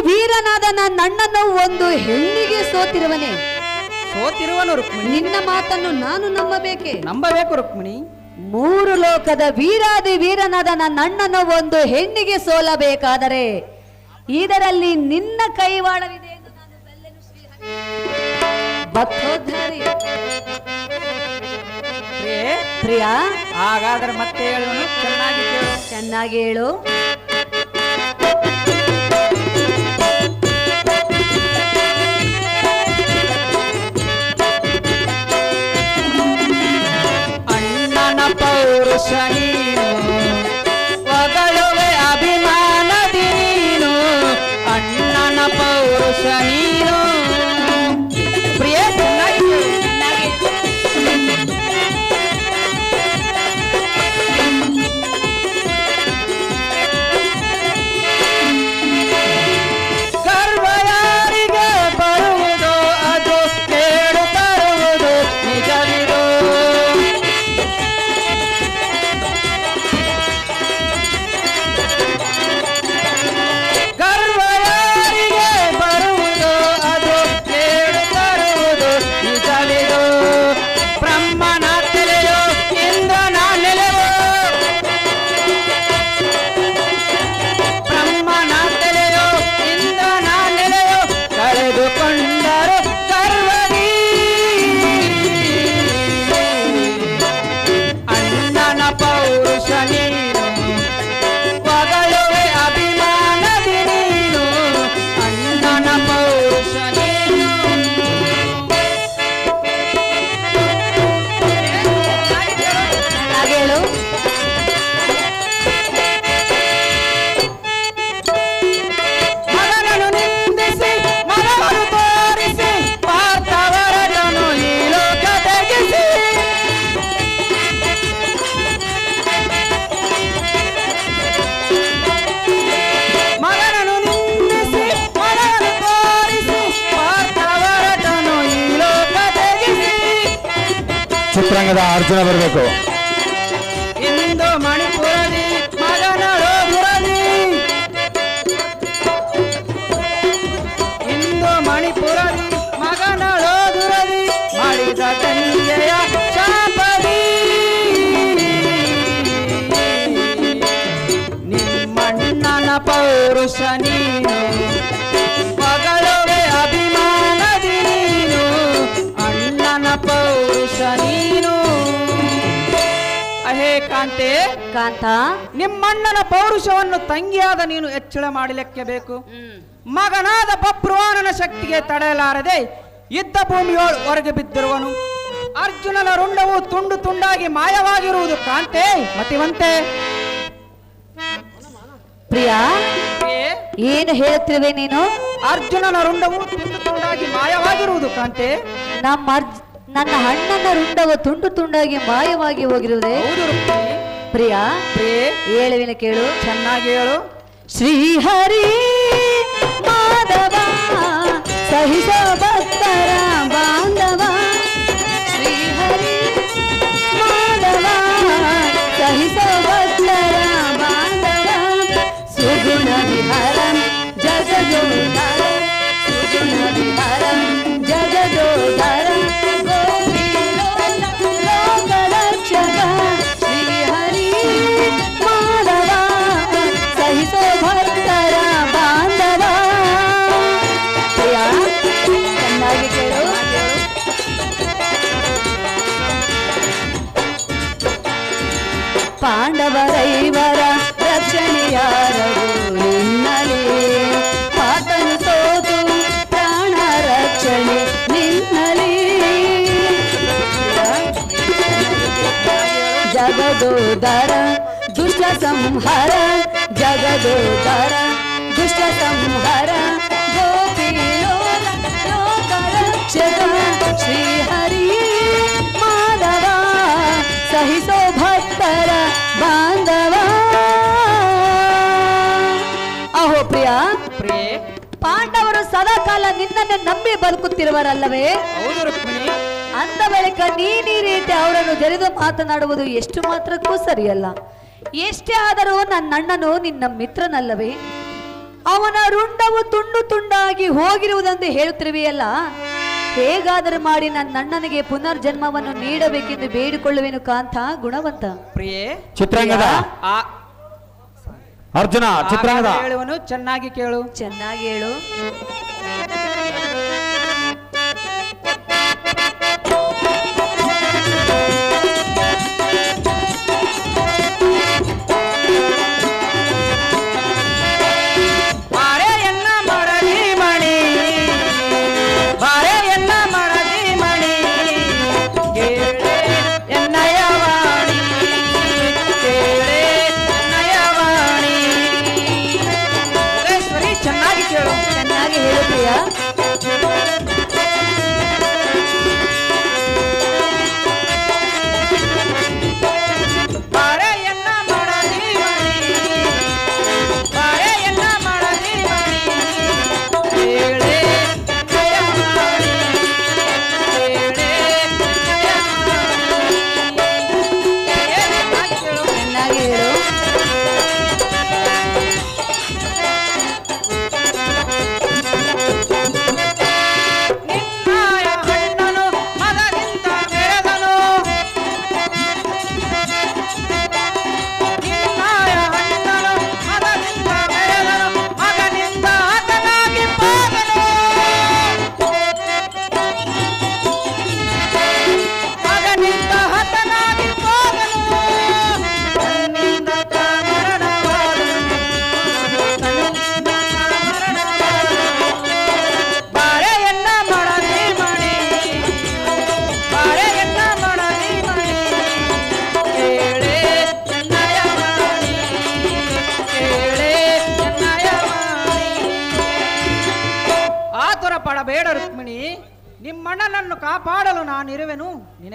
ವೀರನಾದ ನನ್ನನ್ನು ಒಂದು ಹೆಣ್ಣಿಗೆ ಸೋತಿರುವನೆ. ಸೋತಿರುವನು ರುಕ್ಮಿಣಿ. ನಿನ್ನ ಮಾತನ್ನು ನಾನು ನಂಬಬೇಕೆ? ನಂಬಬೇಕು ರುಕ್ಮಿಣಿ. ಮೂರು ಲೋಕದ ವೀರಾದಿ ವೀರನಾದ ನನ್ನನ್ನು ಒಂದು ಹೆಣ್ಣಿಗೆ ಸೋಲಬೇಕಾದರೆ ಇದರಲ್ಲಿ ನಿನ್ನ ಕೈವಾಡವಿದೆ ಪ್ರಿಯೇ ಹಾಗಾದ್ರೆ ಮತ್ತೆ ಚೆನ್ನಾಗಿ ಕೇಳು. ಚೆನ್ನಾಗಿ ಹೇಳು. Sasha. ಚಿತ್ರರಂಗದ ಅರ್ಜುನ ಬರಬೇಕು ಇಂದು ಮಣಿಪುರದಿ ಮಗನಳು ಬುರದಿ ಇಂದು ಮಣಿಪುರದಿ ಮಗನಳು ದುರದಿ ಮಾಡಿದ ತಂದೆಯ ಶಾಪದಿ ನಿಮ್ಮಣ್ಣನ ಪೌರುಷ ನೀನು ಕಾಂತೆ? ಕಾಂತ? ನಿಮ್ಮಣ್ಣನ ಪೌರುಷವನ್ನು ತಂಗಿಯಾದ ನೀನು ಹೆಚ್ಚಳ ಮಾಡಲಿಕ್ಕೆ ಬೇಕು ಮಗನಾದ ಬಪ್ರುವಾನನ ಶಕ್ತಿಗೆ ತಡೆಯಲಾರದೆ ಯುದ್ಧ ಭೂಮಿಯೊಳಗೆ ಹೊರಗೆ ಬಿದ್ದಿರುವನು. ಅರ್ಜುನನ ರುಂಡವು ತುಂಡು ತುಂಡಾಗಿ ಮಾಯವಾಗಿರುವುದು ಕಾಂತೆ ಮತಿವಂತೆ. ಪ್ರಿಯಾ ಏನು ಹೇಳ್ತಿರುವೆ ನೀನು? ಅರ್ಜುನನ ರುಂಡವು ತುಂಡು ತುಂಡಾಗಿ ಮಾಯವಾಗಿರುವುದು ಕಾಂತೆ. ನಮ್ಮ ಅರ್ಜ್ ನನ್ನ ಅಣ್ಣನ ರುಂಡವು ತುಂಡು ತುಂಡಾಗಿ ಮಾಯವಾಗಿ ಹೋಗಿರುವುದೇ? ಹೌದು ರುಕ್ಮಿಣಿ. ಪ್ರಿಯಾ. ಪ್ರೇ ಹೇಳುವಿನ ಕೇಳು. ಚೆನ್ನಾಗಿ ಹೇಳು. ಶ್ರೀಹರಿ ಮಾಧವ ಸಹಿಸ ಭಕ್ತರ ಬಾಂಧವ. ಶ್ರೀಹರಿ ಮಾಧವ ಸಹಿಸ ಭಕ್ತರ ಬಾಂಧವ. ಸುಗುಣ ವಿಹರ ಜಗದೋಧರ ಪಾಂಡವರೈವರ ರಕ್ಷಣೆಯಾರರು ನಿನ್ನಲಿ ಪಾತನು ಸೋತು ಪ್ರಾಣ ರಕ್ಷಣೆ ನಿನ್ನಲಿ ಜಗದೋದರ ದುಷ್ಟ ಸಂಹಾರ ಜಗದೋದರ ದುಷ್ಟ ಸಂಹಾರ ಗೋಪಿ ಲೋಲ ಲೋಕ ರಕ್ಷಕ ಶ್ರೀಹರಿ ಮಾಧವ ಸಹಿಸೋ ಬಾಂಧವ. ಅಹೋ ಪ್ರಿಯ ಪ್ರೇ ಪಾಂಡವರು ಸದಾಕಾಲ ನಿನ್ನನ್ನು ನಂಬಿ ಬದುಕುತ್ತಿರುವರಲ್ಲವೇ? ಹೌದು ರುಕ್ಮಿಣಿ. ಅಂದ ಬಳಿಕ ನೀನಿ ರೀತಿ ಅವರನ್ನು ಜರಿದು ಮಾತನಾಡುವುದು ಎಷ್ಟು ಮಾತ್ರಕ್ಕೂ ಸರಿಯಲ್ಲ. ಎಷ್ಟೇ ಆದರೂ ನನ್ನ ಅಣ್ಣನು ನಿನ್ನ ಮಿತ್ರನಲ್ಲವೇ? ಅವನ ರುಂಡವು ತುಂಡು ತುಂಡಾಗಿ ಹೋಗಿರುವುದೆಂದು ಹೇಳುತ್ತಿರುವೆಯಲ್ಲ? ಹೇಗಾದರೂ ಮಾಡಿ ನನ್ನ ಅಣ್ಣನಿಗೆ ಪುನರ್ಜನ್ಮವನ್ನು ನೀಡಬೇಕೆಂದು ಬೇಡಿಕೊಳ್ಳುವೆನು ಕಾಂತ ಗುಣವಂತ. ಪ್ರಿಯೇ ಚಿತ್ರಾಂಗದ ಆ ಅರ್ಜುನ ಚಿತ್ರಾಂಗದ ಹೇಳುವನು ಚೆನ್ನಾಗಿ ಕೇಳು. ಚೆನ್ನಾಗಿ ಹೇಳು.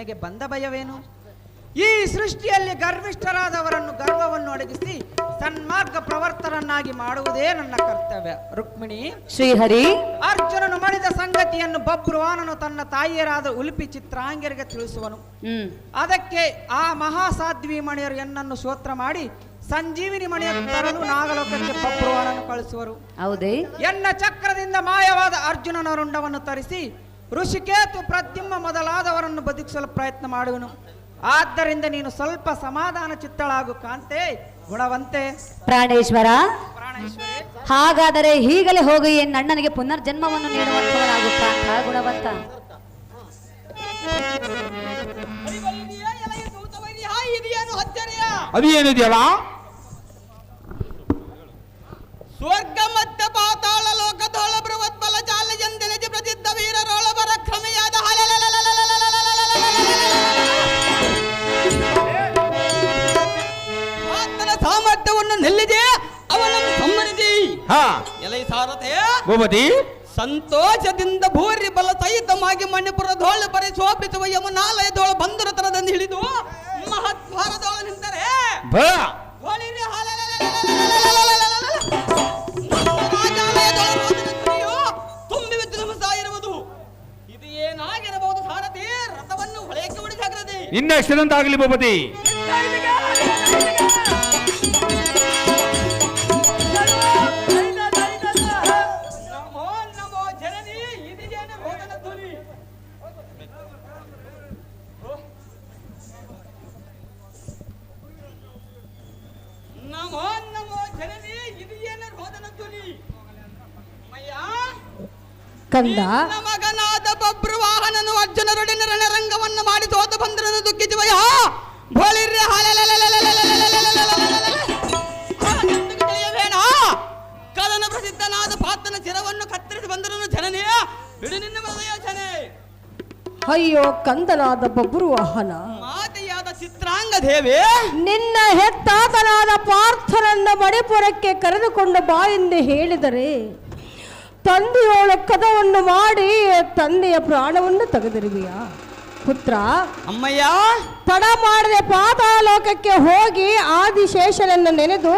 ನಿನಗೆ ಬಂದ ಭಯವೇನು? ಈ ಸೃಷ್ಟಿಯಲ್ಲಿ ಗರ್ವಿಷ್ಠರಾದವರನ್ನು ಗರ್ವವನ್ನು ಅಡಗಿಸಿ ಸನ್ಮಾರ್ಗ ಪ್ರವರ್ತರನ್ನಾಗಿ ಮಾಡುವುದೇ ನನ್ನ ಕರ್ತವ್ಯ. ರುಕ್ಮಿಣಿ ಶ್ರೀಹರಿ ಅರ್ಜುನನು ಮಾಡಿದ ಸಂಗತಿಯನ್ನು ಬಬ್ರುವಾನನು ತನ್ನ ತಾಯಿಯರಾದ ಉಲ್ಪಿ ಚಿತ್ರಾಂಗಿರಿಗೆ ತಿಳಿಸುವನು. ಅದಕ್ಕೆ ಆ ಮಹಾಸಾಧ್ವಿ ಮಣಿಯರು ಎನ್ನನ್ನು ಸ್ತೋತ್ರ ಮಾಡಿ ಸಂಜೀವಿನಿ ಮಣಿಯನ್ನು ತರಲು ನಾಗಲೋಕಕ್ಕೆ ಬಬ್ರುವಾನನ್ನು ಕಳಿಸುವರು. ಹೌದೇ. ಎನ್ನ ಚಕ್ರದಿಂದ ಮಾಯವಾದ ಅರ್ಜುನನ ರುಂಡವನ್ನು ತರಿಸಿ ಋಷಿಕೇತು ಪ್ರದ್ಯುಮ್ನ ಮೊದಲಾದವರನ್ನು ಬದುಕಿಸಲು ಪ್ರಯತ್ನ ಮಾಡುವನು. ಆದ್ದರಿಂದ ನೀನು ಸ್ವಲ್ಪ ಸಮಾಧಾನ ಚಿತ್ತಳಾಗು ಕಾಂತೆ ಗುಣವಂತೆ. ಪ್ರಾಣೇಶ್ವರ ಪ್ರಾಣೇಶ್ವರಿ. ಹಾಗಾದರೆ ಈಗಲೇ ಹೋಗಿ ಅಣ್ಣನಿಗೆ ಪುನರ್ಜನ್ಮವನ್ನು ನೀಡುವಂತವನಾಗು ಕಾಂತ ಗುಣವಂತ. ಅದು ಏನಿದೆಯಲ್ಲ? ಸ್ವರ್ಗ ಮಧ್ಯ ಹಾ. ಎಲೈ ಸಂತೋಷದಿಂದ ಭೂರಿ ಬಲ ಸಹಿತವಾಗಿ ಮಣಿಪುರ ಧೋಳ ಪರಿ ಶೋಭಿಸುವ ಯಮುನಾಲಯ ಧೋಳ ತರದಂದು ಹಿಡಿದು ಮಹದ್ವಾರ ಧೋಳ ನಿಂತರೆ ತುಂಬಿ ಭೂಪತಿ ಕಂದ. ಮಗನಾದ ಬಬ್ರುವಾಹನನು ಅರ್ಜುನರೊಡನೆ ರಣರಂಗವನ್ನು ಮಾಡಿ ಸೋತ ಬಂದರನ್ನು ದುಃಖಿಸುವಯ ಬೋಳಿರ್ರೆ ತಿಳಿಯಬೇಡ ಕದನ ಪ್ರಸಿದ್ಧನಾದ ಪಾತ್ರನ ಶಿರವನ್ನು ಕತ್ತರಿಸಿ ಬಂದರನು ಜನನೇ ಬಿಡು ನಿನ್ನ ಮೃದಯ ಜನೆ ಅಯ್ಯೋ ಕಂದನಾದ ಬಬ್ರು ವಾಹನ ಮಾತೆಯಾದ ಚಿತ್ರಾಂಗ ದೇವಿ ನಿನ್ನ ಹೆತ್ತಾತನಾದ ಪಾರ್ಥನನ್ನ ಮಣಿಪುರಕ್ಕೆ ಕರೆದುಕೊಂಡು ಬಾ ಎಂದು ಹೇಳಿದರೆ ತಂದೆಯೋಳ ಕದವನ್ನು ಮಾಡಿ ತಂದೆಯ ಪ್ರಾಣವನ್ನು ತೆಗೆದಿರುವಿಯ? ಪುತ್ರ ಅಮ್ಮಯ್ಯ! ತಡ ಮಾಡದೆ ಪಾತಾಲೋಕಕ್ಕೆ ಹೋಗಿ ಆದಿಶೇಷನನ್ನು ನೆನೆದು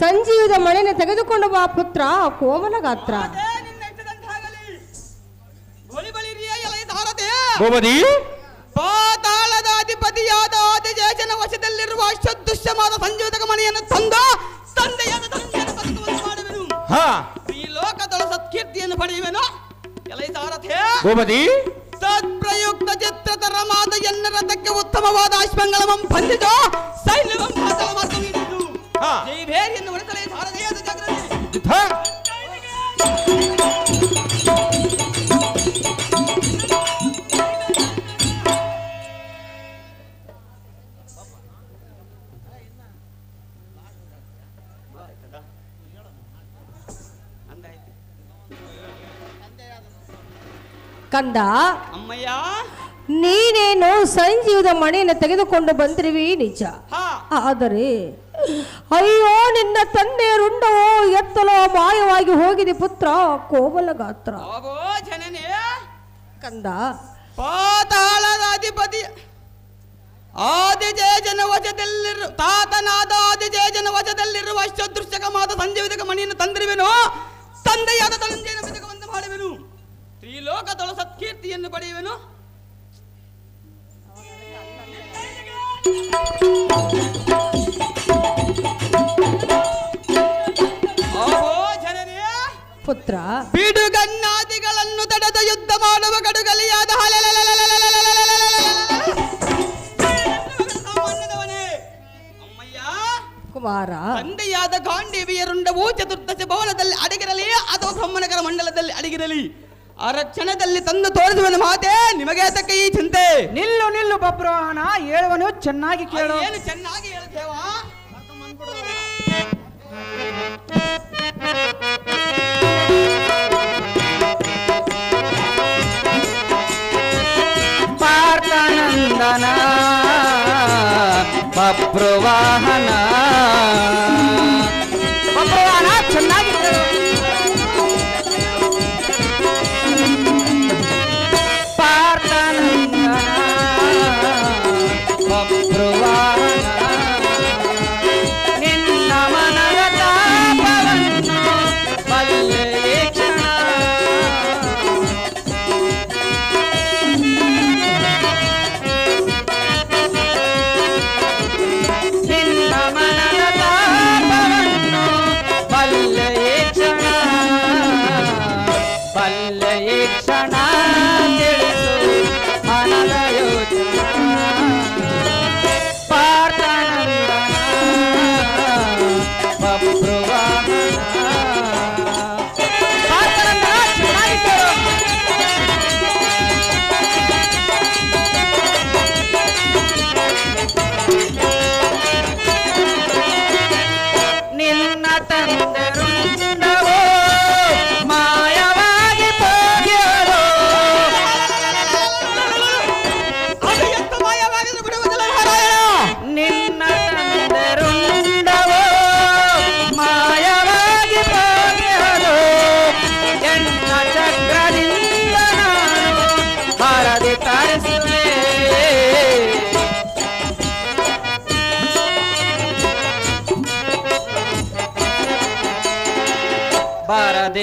ಸಂಜೀವದ ಮಳೆಯನ್ನು ತೆಗೆದುಕೊಂಡು ಬಾ ಪುತ್ರ ಕೋಮಲ ಗಾತ್ರ. ಪಾತಾಳದ ಅಧಿಪತಿಯಾದ ಆದಿಶೇಷನ ವಶದಲ್ಲಿರುವ ಅಷ್ಟು ದುಶ್ಯವಾದ ಸಂಜೀವದ ಮನೆಯನ್ನು ತಂದ ತಂದೆಯಾದ ಹಾ. ಲೋಕದೊಳ ಸತ್ಕೀರ್ತಿಯನ್ನು ಪಡೆಯುವೆನು? ಎಲೈ ಸಾರಥೆ ಭೂಪತಿ! ತರಮಾದ ಎನ್ನ ರಥಕ್ಕೆ ಉತ್ತಮವಾದ ಅಶ್ವಂಗಳಮಂ ಬಂದಿತು ಸೈನ್ಯವಂ ಮಾತಲ ಮಾತುಮಿದ್ದು ಕಂದ ಅಮ್ಮಯ್ಯ. ನೀನೇನು ಸಂಜೀವದ ಮಣಿಯನ್ನು ತೆಗೆದುಕೊಂಡು ಬಂದಿರುವಿ ನಿಜ. ಆದರೆ ಅಯ್ಯೋ ನಿನ್ನ ತಂದೆ ರುಂಡವೋ ಎತ್ತಲೋ ಮಾಯವಾಗಿ ಹೋಗಿದೆ ಪುತ್ರ ಕೋಮಲ ಗಾತ್ರ ಕಂದ ಪಾತಾಳದ ಅಧಿಪತಿ. ಆದಿಜೇಜನ ವಶದಲ್ಲಿರು ತಾತನಾದ ಆದಿಜೇಜನ ದೃಶ್ಯಕ ಅಷ್ಟದೃಶ್ಯಕವಾದ ಸಂಜೀವಿದ ಮಣಿಯನ್ನು ತಂದಿರುವೆನು. ತಂದೆಯಾದ ತಂದೆಯನ್ನು ಬಂದು ಮಾಡುವೆನು. ತ್ರಿಲೋಕದೊಳ ಸತ್ಕೀರ್ತಿಯನ್ನು ಪಡೆಯುವೆನು. ಪುತ್ರ. ಬಿಡುಗಣ್ಣಾದಿಗಳನ್ನು ತಡೆದ ಯುದ್ಧ ಮಾಡುವ ಕಡುಗಲಿಯಾದ ಕುಮಾರ ತಂದೆಯಾದ ಗಾಂಡೀವಿಯ ರುಂಡವು ಚತುರ್ದಶ ಭವನದಲ್ಲಿ ಅಡಗಿರಲಿ ಅಥವಾ ಬ್ರಹ್ಮನಗರ ಮಂಡಲದಲ್ಲಿ ಅಡಗಿರಲಿ ಆ ರಕ್ಷಣದಲ್ಲಿ ತಂದು ತೋರಿಸುವನು ಮಾತೆ ನಿಮಗೆ ಅದಕ್ಕೆ ಈ ಚಿಂತೆ. ನಿಲ್ಲು ನಿಲ್ಲು ಬಬ್ರೋಹಣ ಹೇಳುವನು ಚೆನ್ನಾಗಿ ಕೇಳು. ಏನು ಚೆನ್ನಾಗಿ ಹೇಳ್ತೇವಾ? ಪಾರ್ಥನಂದನ ಬಬ್ರುವಾಹನ ಬಬ್ರುವಾಹನ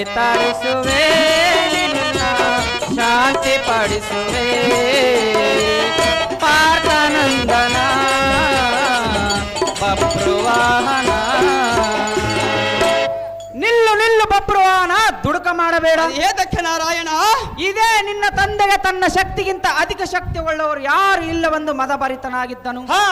ತರಿಸುವೆ ನಿನ್ನ ಶಾಂತಿ ಪಡಿಸುವೆ ಪಾರ್ಥನಂದನ ಬಪ್ರುವಾಹನ ನಿಲ್ಲು ನಿಲ್ಲು ಬಪ್ರುವಾಹನ ದುಡುಕ ಮಾಡಬೇಡ. ಏತಕ್ಕೆ ನಾರಾಯಣ. ಇದೇ ನಿನ್ನ ತಂದೆಗೆ ತನ್ನ ಶಕ್ತಿಗಿಂತ ಅಧಿಕ ಶಕ್ತಿ ಉಳ್ಳವರು ಯಾರು ಇಲ್ಲವೆಂದು ಮದಭರಿತನಾಗಿದ್ದನು. ಹಾ.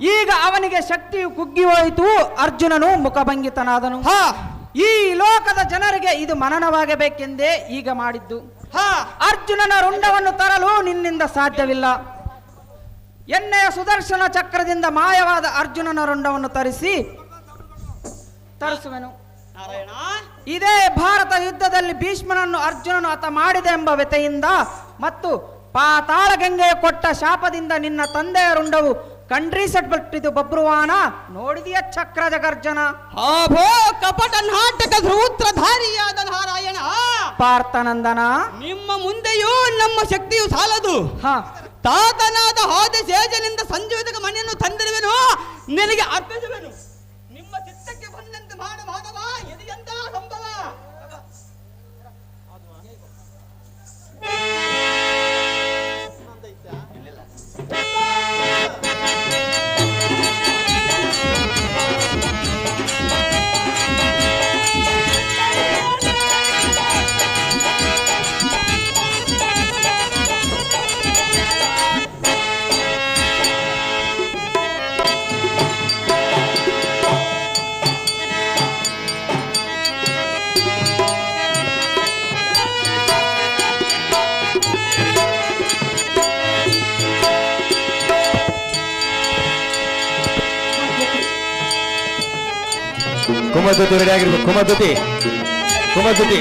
ಈಗ ಅವನಿಗೆ ಶಕ್ತಿಯು ಕುಗ್ಗಿ ಹೋಯಿತು ಅರ್ಜುನನು ಮುಖಭಂಗಿತನಾದನು. ಹಾ. ಈ ಲೋಕದ ಜನರಿಗೆ ಇದು ಮನನವಾಗಬೇಕೆಂದೇ ಈಗ ಮಾಡಿದ್ದು. ಹಾ. ಅರ್ಜುನನ ರುಂಡವನ್ನು ತರಲು ನಿನ್ನಿಂದ ಸಾಧ್ಯವಿಲ್ಲ. ಎಣ್ಣೆಯ ಸುದರ್ಶನ ಚಕ್ರದಿಂದ ಮಾಯವಾದ ಅರ್ಜುನನ ರುಂಡವನ್ನು ತರಿಸಿ ತರಿಸುವೆನು. ನಾರಾಯಣ. ಇದೇ ಭಾರತ ಯುದ್ಧದಲ್ಲಿ ಭೀಷ್ಮನನ್ನು ಅರ್ಜುನನು ಆತ ಮಾಡಿದೆ ಎಂಬ ವ್ಯತೆಯಿಂದ ಮತ್ತು ಪಾತಾಳ ಗಂಗೆಯ ಕೊಟ್ಟ ಶಾಪದಿಂದ ನಿನ್ನ ತಂದೆಯ ರುಂಡವು ಖಂಡ್ರಿಸಲ್ಪಟ್ಟಿತು ಬಬ್ರುವಾನ? ನೋಡಿದೆಯ ಚಕ್ರದ ಗರ್ಜನ? ಆಭೋ ಕಪಟ ನಾಟಕ ಸೂತ್ರಧಾರಿಯಾದ ನಾರಾಯಣ. ಪಾರ್ಥನಂದನ? ನಿಮ್ಮ ಮುಂದೆಯೂ ನಮ್ಮ ಶಕ್ತಿಯು ಸಾಲದು. ಹ. ತಾತನಾದ ಸೇಜನಿಂದ ಸಂಜೀವಿತ ಮನೆಯನ್ನು ತಂದಿರುವೆನು. ನಿನಗೆ ಅರ್ಪಿಸುವೆನು. ನಿಮ್ಮ ಚಿತ್ತಕ್ಕೆ ಬಂದಂತೆ ಮಾಡ ಇದು ಎಂತ ಸಂಭವ? ಕುಮದ್ದುತಿ ರೆಡಿ ಆಗಿರ್ಬೇಕು ಕುಮದ್ದುತಿ ಕುಮದ್ದುತಿ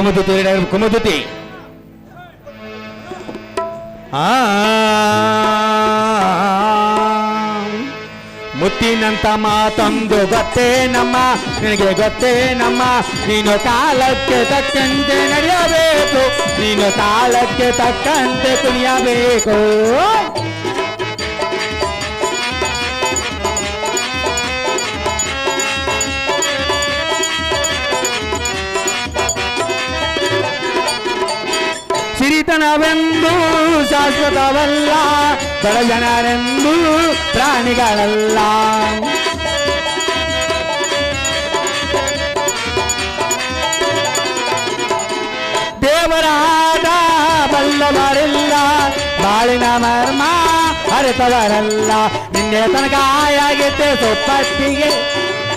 Como doutor, como doutor. Ah. ಮುತ್ತಿನಂತ ಮಾತೊಂದು ಗೊತ್ತೇ ನಮ್ಮ, ನಿನಗೆ ಗೊತ್ತೇ ನಮ್ಮ. ನೀನು ಕಾಲಕ್ಕೆ ತಕ್ಕಂತೆ ನಡೆಯಬೇಕು, ನೀನು ತಾಳಕ್ಕೆ ತಕ್ಕಂತೆ ಕುಣಿಯಬೇಕು. ಸಿರಿತನವೆಂದು ಶಾಶ್ವತವಲ್ಲ ಬಡ ಜನರೆಂದು ಪ್ರಾಣಿಗಳಲ್ಲ ದೇವರಾದ ಬಲ್ಲವರಿಲ್ಲ ಬಾಳಿನ ಮರ್ಮ ಅರಿತವರಲ್ಲ ನಿನ್ನೆ ತನಕ ಆಯಾಗಿತ್ತೆ ಸೊಪ್ಪಟ್ಟಿಗೆ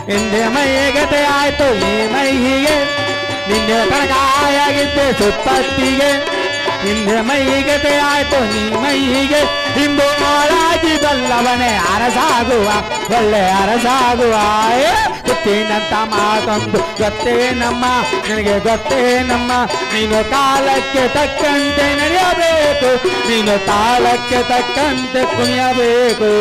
ಹಿಂದೆ ಮೈಗತೆ ಆಯ್ತು ಈ ಮೈಹಿಗೆ ನಿನ್ನೆ ತನಕ ಆಯಾಗಿತ್ತೆ ಸುಪ್ಪತ್ತಿಗೆ ಹಿಂದೆ ಮೈಗತೆ ಆಯ್ತು ನೀ ಮೈಹಿಗೆ ಇಂದು ಹಾಳಾಗಿ ಬಲ್ಲವನೇ ಅರಸಾಗುವ ಒಳ್ಳೆ ಅರಸಾಗುವ ಏ, ಗೊತ್ತೇನಂತ ಮಾತೊಂದು ಗೊತ್ತೇ ನಮ್ಮ ನಿನಗೆ ಗೊತ್ತೇ ನಮ್ಮ ನೀನು ಕಾಲಕ್ಕೆ ತಕ್ಕಂತೆ ನಡೆಯಬೇಕು ನೀನು ತಾಳಕ್ಕೆ ತಕ್ಕಂತೆ ಕುಣಿಯಬೇಕು